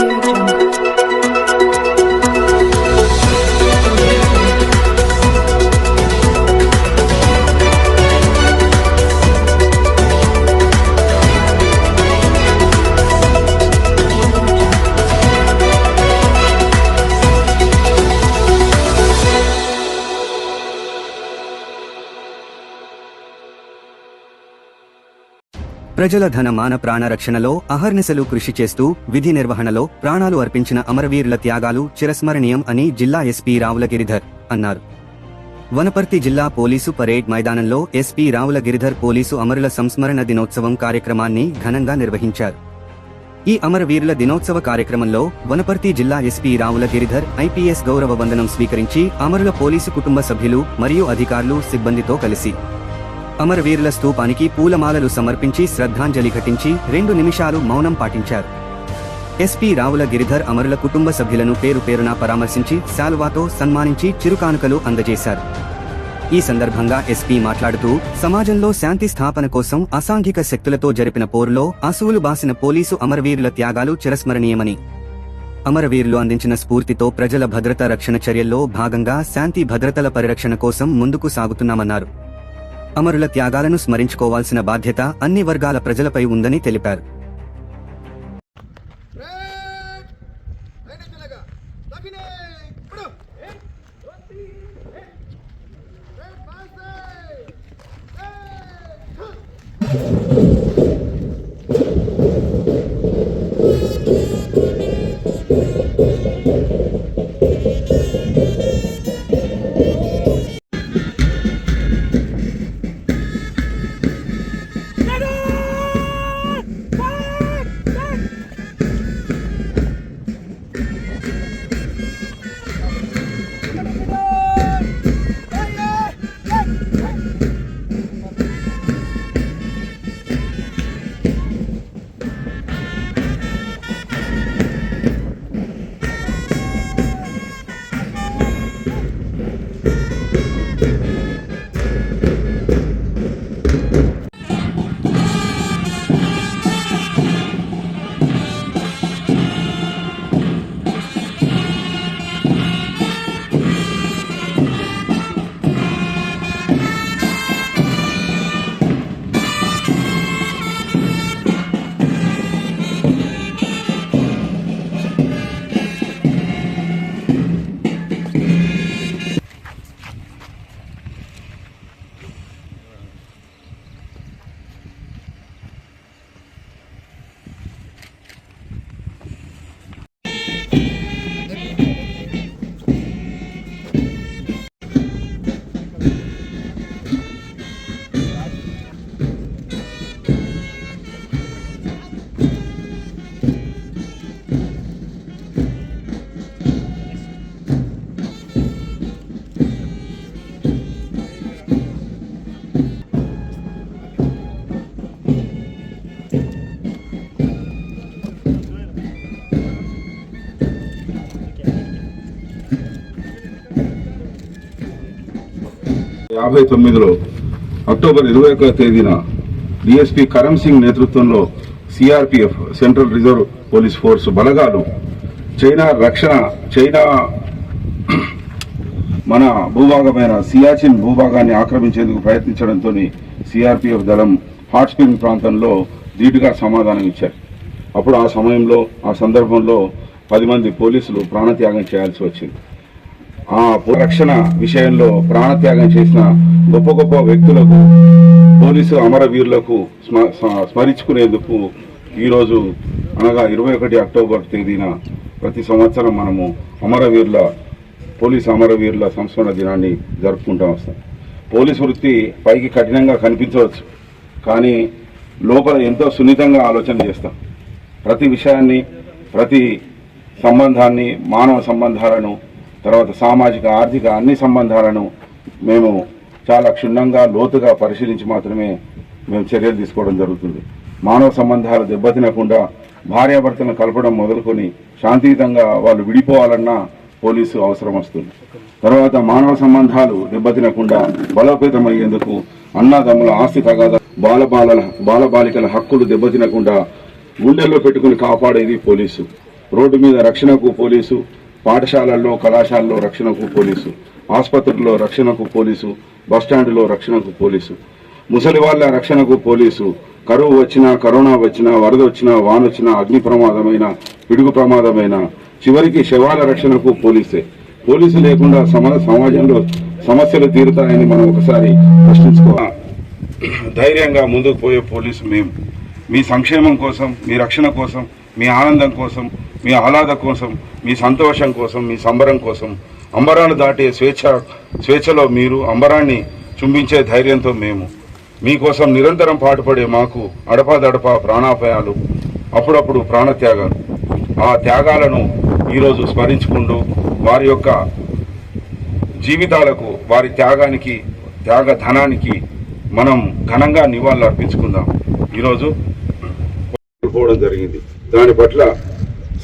out. ప్రజల ధన మాన ప్రాణ రక్షణలో అహర్నిశలు కృషి చేస్తూ విధి నిర్వహణలో ప్రాణాలు అర్పించిన అమరవీరుల త్యాగాలు చిరస్మరణీయం అని జిల్లా ఎస్పీ రావుల గిరిధర్ అన్నారు. వనపర్తి జిల్లా పోలీసు పరేడ్ మైదానంలో ఎస్పీ రావుల గిరిధర్ పోలీసు అమరుల సంస్మరణ దినోత్సవం కార్యక్రమాన్ని ఘనంగా నిర్వహించారు. ఈ అమరవీరుల దినోత్సవ కార్యక్రమంలో వనపర్తి జిల్లా ఎస్పీ రావుల గిరిధర్ ఐపీఎస్ గౌరవ వందనం స్వీకరించి అమరుల పోలీసు కుటుంబ సభ్యులు మరియు అధికారులు సిబ్బందితో కలిసి అమరవీరుల స్తూపానికి పూలమాలలు సమర్పించి శ్రద్ధాంజలి ఘటించి రెండు నిమిషాలు మౌనం పాటించారు. ఎస్పీ రావుల గిరిధర్ అమరుల కుటుంబ సభ్యులను పేరు పేరున పరామర్శించి శాలువాతో సన్మానించి చిరుకానుకలు అందజేశారు. ఈ సందర్భంగా ఎస్పీ మాట్లాడుతూ సమాజంలో శాంతి స్థాపన కోసం అసాంఘిక శక్తులతో జరిపిన పోరులో అసువులు బాసిన పోలీసు అమరవీరుల త్యాగాలు చిరస్మరణీయమని. అమరవీరులు అందించిన స్ఫూర్తితో ప్రజల భద్రతా రక్షణ చర్యల్లో భాగంగా శాంతి భద్రతల పరిరక్షణ కోసం ముందుకు సాగుతున్నామన్నారు. అమరుల త్యాగాలను స్మరించుకోవాల్సిన బాధ్యత అన్ని వర్గాల ప్రజలపై ఉందని తెలిపారు యాభై తొమ్మిదిలో అక్టోబర్ ఇరవై ఒక్క తేదీన డిఎస్పీ కరణ్ సింగ్ నేతృత్వంలో CRPF central reserve police force బలగాలు చైనా రక్షణ చైనా మన భూభాగమైన సియాచిన్ భూభాగాన్ని ఆక్రమించేందుకు ప్రయత్నించడంతో సిఆర్పిఎఫ్ దళం హాట్స్ప్రింగ్ ప్రాంతంలో ధీటుగా సమాధానం ఇచ్చారు. అప్పుడు ఆ సమయంలో ఆ సందర్భంలో పది మంది పోలీసులు ప్రాణత్యాగం చేయాల్సి వచ్చింది. ఆ రక్షణ విషయంలో ప్రాణత్యాగం చేసిన గొప్ప గొప్ప వ్యక్తులకు పోలీసు అమరవీరులకు స్మ- స్మరించుకునేందుకు ఈరోజు అనగా ఇరవై ఒకటి అక్టోబర్ తేదీన ప్రతి సంవత్సరం మనము అమరవీరుల పోలీసు అమరవీరుల సంస్మరణ దినాన్ని జరుపుకుంటూ వస్తాం. పోలీసు వృత్తి పైకి కఠినంగా కనిపించవచ్చు కానీ లోపల ఎంతో సున్నితంగా ఆలోచన చేస్తాం. ప్రతి విషయాన్ని ప్రతి సంబంధాన్ని మానవ సంబంధాలను తర్వాత సామాజిక ఆర్థిక అన్ని సంబంధాలను మేము చాలా క్షుణ్ణంగా లోతుగా పరిశీలించి మాత్రమే మేము చర్యలు తీసుకోవడం జరుగుతుంది. మానవ సంబంధాలు దెబ్బతినకుండా భార్యాభర్తలను కలపడం మొదలుకొని శాంతియుతంగా వాళ్ళు విడిపోవాలన్నా పోలీసు అవసరం వస్తుంది. తర్వాత మానవ సంబంధాలు దెబ్బతినకుండా బలోపేతమయ్యేందుకు అన్నదమ్ముల ఆస్తి తగాద బాలబాలల బాలబాలికల హక్కులు దెబ్బతినకుండా గుండెల్లో పెట్టుకుని కాపాడేది పోలీసు. రోడ్డు మీద రక్షణకు పోలీసు. పాఠశాలల్లో కళాశాలలో రక్షణకు పోలీసు ఆసుపత్రుల్లో రక్షణకు పోలీసు బస్టాండ్లో రక్షణకు పోలీసు ముసలి వాళ్ళ రక్షణకు పోలీసు కరువు వచ్చినా కరోనా వచ్చినా వరద వచ్చినా వాన వచ్చినా అగ్ని ప్రమాదమైన పిడుగు ప్రమాదమైన చివరికి శవాల రక్షణకు పోలీసే. పోలీసు లేకుండా సమ సమాజంలో సమస్యలు తీరుతాయని మనం ఒకసారి ప్రశ్నించుకోవాలి. ధైర్యంగా ముందుకు పోయే పోలీసు మేము. మీ సంక్షేమం కోసం మీ రక్షణ కోసం మీ ఆనందం కోసం మీ ఆహ్లాద కోసం మీ సంతోషం కోసం మీ సంబరం కోసం అంబరాలు దాటే స్వేచ్ఛ స్వేచ్ఛలో మీరు అంబరాన్ని చుంబించే ధైర్యంతో మేము. మీకోసం నిరంతరం పాటుపడే మాకు అడపాదడపా ప్రాణాపాయాలు అప్పుడప్పుడు ప్రాణత్యాగాలు. ఆ త్యాగాలను ఈరోజు స్మరించుకుంటూ వారి యొక్క జీవితాలకు వారి త్యాగానికి త్యాగ ధనానికి మనం ఘనంగా నివాళులు అర్పించుకుందాం ఈరోజు పోవడం జరిగింది. దాని పట్ల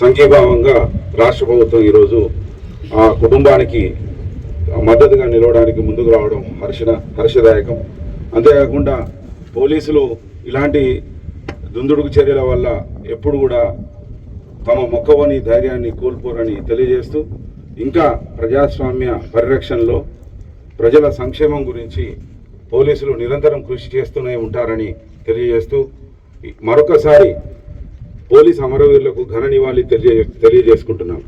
సంఘీభావంగా రాష్ట్ర ప్రభుత్వం ఈరోజు ఆ కుటుంబానికి మద్దతుగా నిలవడానికి ముందుకు రావడం హర్షణ హర్షదాయకం. అంతేకాకుండా పోలీసులు ఇలాంటి దుందుడుకు చర్యల వల్ల ఎప్పుడు కూడా తమ మొక్కవని ధైర్యాన్ని కోల్పోరని తెలియజేస్తూ ఇంకా ప్రజాస్వామ్య పరిరక్షణలో ప్రజల సంక్షేమం గురించి పోలీసులు నిరంతరం కృషి చేస్తూనే ఉంటారని తెలియజేస్తూ మరొకసారి పోలీస్ అమరవీరులకు ఘన నివాళి తెలియజే తెలియజేసుకుంటున్నాం